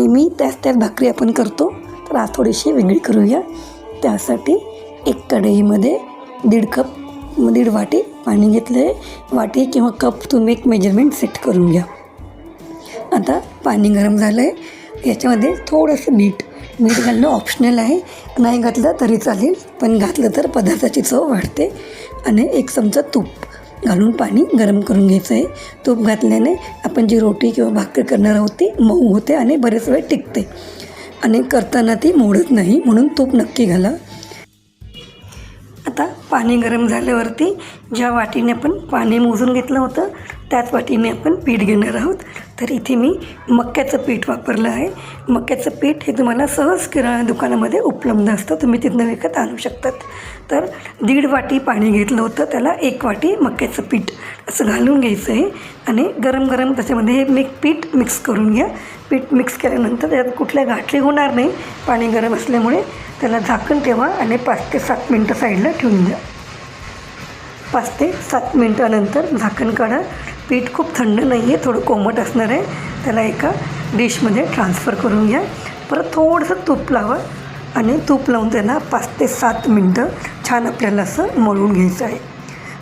नेहमी त्याच त्याच भाकरी आपण करतो तर आज थोडीशी वेगळी करूया. त्यासाठी एक कढईमध्ये दीड कप दीड वाटी पाणी घेतलं आहे वाटी किंवा कप तुम्ही एक मेजरमेंट सेट करून घ्या. आता पाणी गरम झालं आहे याच्यामध्ये थोडंसं मीठ मीठ घालणं ऑप्शनल आहे. नाही घातलं तरी चालेल पण घातलं तर पदार्थाची चव वाढते. आणि एक चमचा तूप. घालून पाणी गरम करून घ्यायचं आहे. तूप घातल्याने आपण जी रोटी किंवा भाकरी करणार आहोत ती मऊ होते आणि बरेच वेळ टिकते. आणि करताना ती मोडत नाही म्हणून तूप नक्की घाला. आता पाणी गरम झाल्यावरती ज्या वाटीने आपण पाणी मोजून घेतलं होतं त्याच वाटीने आपण पीठ घेणार आहोत. तर इथे मी मक्याचं पीठ वापरलं आहे. मक्याचं पीठ हे तुम्हाला सहज किराणा दुकानामध्ये उपलब्ध असतं. तुम्ही तिथनं विकत आणू शकतात. तर दीड वाटी पाणी घेतलं होतं. त्याला एक वाटी मक्याचं पीठ असं घालून घ्यायचं आहे. आणि गरम गरम त्याच्यामध्ये हे मिक पीठ मिक्स करून घ्या. पीठ मिक्स केल्यानंतर त्यात कुठल्या गाठली होणार नाही. पाणी गरम असल्यामुळे त्याला झाकण ठेवा आणि पाच ते सात मिनटं साईडला ठेवून द्या. पाच ते सात मिनटानंतर झाकण काढा. पीठ खूप थंड नाही आहे थोडं कोमट असणार आहे. त्याला एका डिशमध्ये ट्रान्सफर करून घ्या. परत थोडंसं तूप लावा आणि तूप लावून त्याला पाच ते सात मिनटं छान आपल्याला असं मळून घ्यायचं आहे.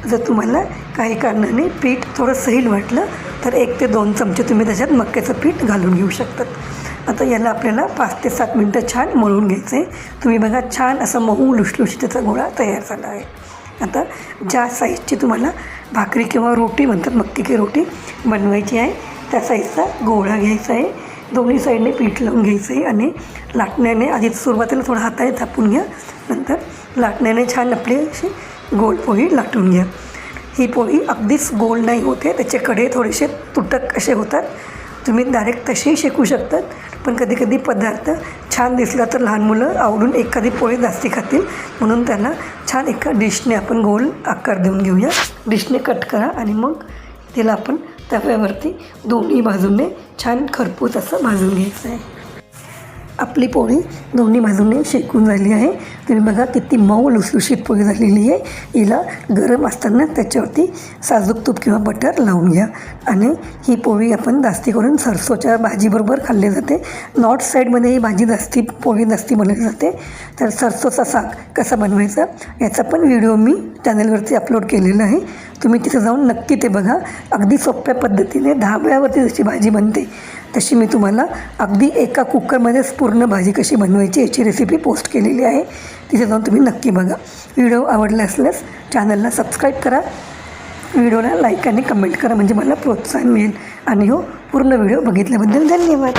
जर तुम्हाला काही कारणाने पीठ थोडं सैल वाटलं तर एक ते दोन चमचे तुम्ही त्याच्यात मक्याचं पीठ घालून घेऊ शकतात. आता याला आपल्याला पाच ते सात मिनटं छान मळून घ्यायचं आहे तुम्ही बघा छान असा मऊ लुशलुशी त्याचा गोळा तयार झाला आहे. आता ज्या साईजची तुम्हाला भाकरी किंवा रोटी म्हणतात मक्कीची रोटी बनवायची आहे त्या साईजचा गोळा घ्यायचा आहे. दोन्ही साईडने पीठ लावून घ्यायचं आहे आणि लाटण्याने आधी सुरुवातीला थोडं हाताने थापून घ्या नंतर लाटण्याने छान आपली अशी गोल पोळी लाटून घ्या. ही पोळी अगदीच गोल नाही होते त्याचे कडे थोडेसे तुटक असे होतात. तुम्ही डायरेक्ट तसेही शिकू शकतात पण कधी कधी पदार्थ छान दिसला तर लहान मुलं आवडून एखादी पोळी जास्ती खातील. म्हणून त्याला छान एका डिशने आपण गोल आकार देऊन घेऊया. डिशने कट करा आणि मग तिला आपण तव्यावरती दोन्ही बाजूने छान खरपूस असं भाजून घ्यायचं आहे. आपली पोळी दोन्ही बाजूने शेकून झाली आहे. तुम्ही बघा किती मऊ लुसलुशीत पोळी झालेली आहे. हिला गरम असताना त्याच्यावरती साजूक तूप किंवा बटर लावून घ्या. आणि ही पोळी आपण जास्ती करून सरसोच्या भाजीबरोबर खाल्ली जाते. नॉर्थ साईडमध्ये ही भाजी जास्ती पोळी जास्ती बनवली जाते. तर सरसोचा साग कसा बनवायचा याचा पण व्हिडिओ मी चॅनलवरती अपलोड केलेला आहे. तुम्ही तिथे जाऊन नक्की ते बघा. अगदी सोप्या पद्धतीने धाब्यावरती जशी भाजी बनते तशी मी तुम्हाला अगदी एका कुकरमध्ये स्पून पूर्ण भाजी कशी बनवायची याची रेसिपी पोस्ट केलेली आहे. तिथे जाऊन तुम्ही नक्की बघा. व्हिडिओ आवडला असल्यास चॅनलला सबस्क्राईब करा. व्हिडिओला लाईक आणि कमेंट करा. म्हणजे मला प्रोत्साहन मिळेल. आणि हो पूर्ण व्हिडिओ बघितल्याबद्दल धन्यवाद.